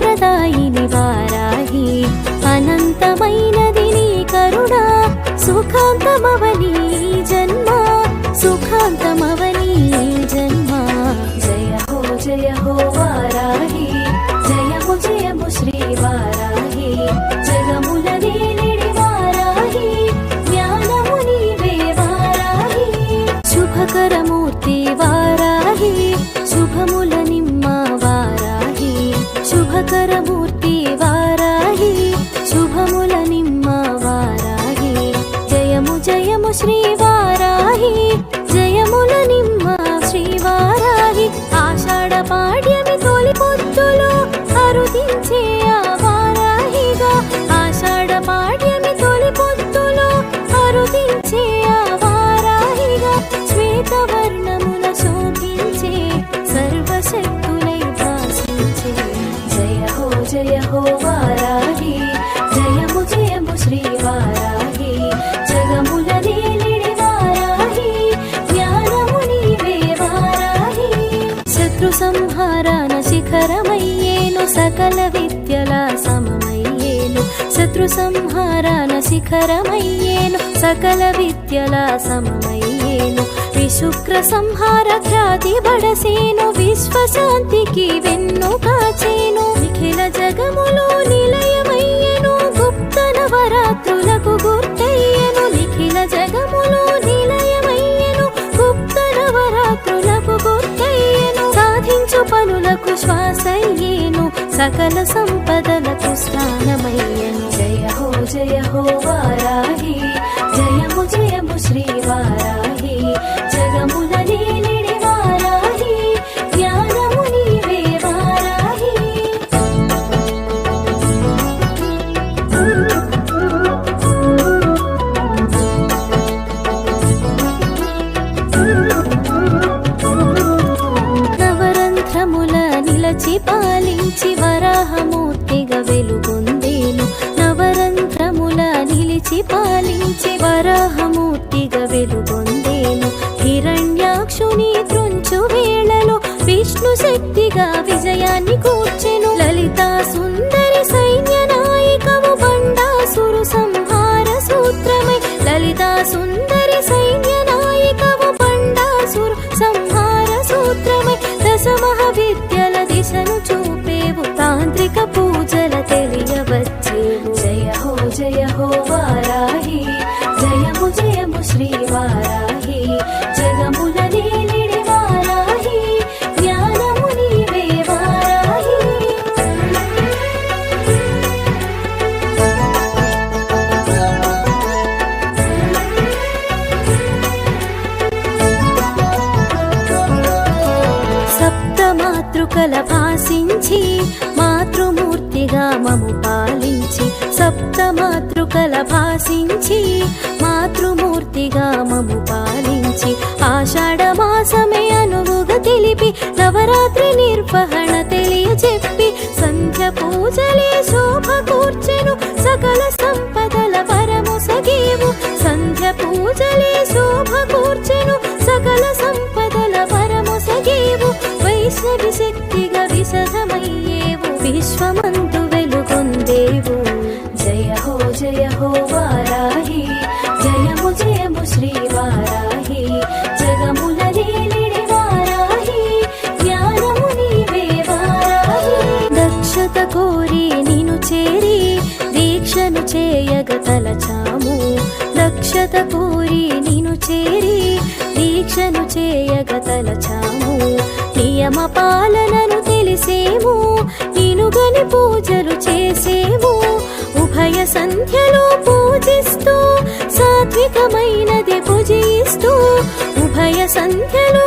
ప్రదాయిని వారాహి. అనంతమైనది నీ కరుణ సుఖాంతమవని జన్మ సుఖాంతమవని సంహారాన శిఖరమయ్యేను సకల విద్యల సమమయ్యేను. శత్రు సంహారాన శిఖరమయ్యేను సకల విద్యల సమమయ్యేను. విశుక్ర సంహార ఖ్యాతి బడసేను విశ్వశాంతికి వెన్ను కాచేను నిఖిల జగములో నిలయమయ్యేను పనులకు శ్వాసయ్యేను సకల సంపదలకు స్థానమయ్యను జయ హో జయ హో వారాహి జయము జయ వరాహమూర్తిగా వెలుగొందేను. నవరంధ్రముల నిలిచి పాలించి వరహమూర్తిగా వెలుగొందేను. హిరణ్యాక్షుని త్రుంచు వేళలో విష్ణు శక్తిగా విజయాన్ని కూర్చెను. లలితా సుందరి మాతృకల భాసించి మాతృమూర్తిగా మము పాలించి సప్త మాతృకల భాసించి మాతృమూర్తిగా మము పాలించి ఆషాఢ మాసమే అనువుగా తెలిపి నవరాత్రి నిర్వహణ తెలియచెప్పి సంధ్య పూజలే శోభ కూర్చెను సకల సంపదల పరము సగేవు సంధ్య పూజలే శక్తిగా విశదమయ్యేవు విశ్వమందు వెలుగొందేవు. జయ హో జయ హో వారాహి. జయము జయము శ్రీ వారాహి. జగముల వారాహి. జ్ఞానము నీవే వారాహి. దక్షత కోరి నిను చేరి దీక్షను చేయగ తలచాము. దక్షత కోరి నిను చేరి దీక్షను చేయగ తలచాము. నియమ పాలనను తెలిసేము ఇనుగని పూజలు చేసేము ఉభయ సంధ్యలో పూజిస్తూ సాత్వికమైనది పూజిస్తూ ఉభయ సంధ్యలో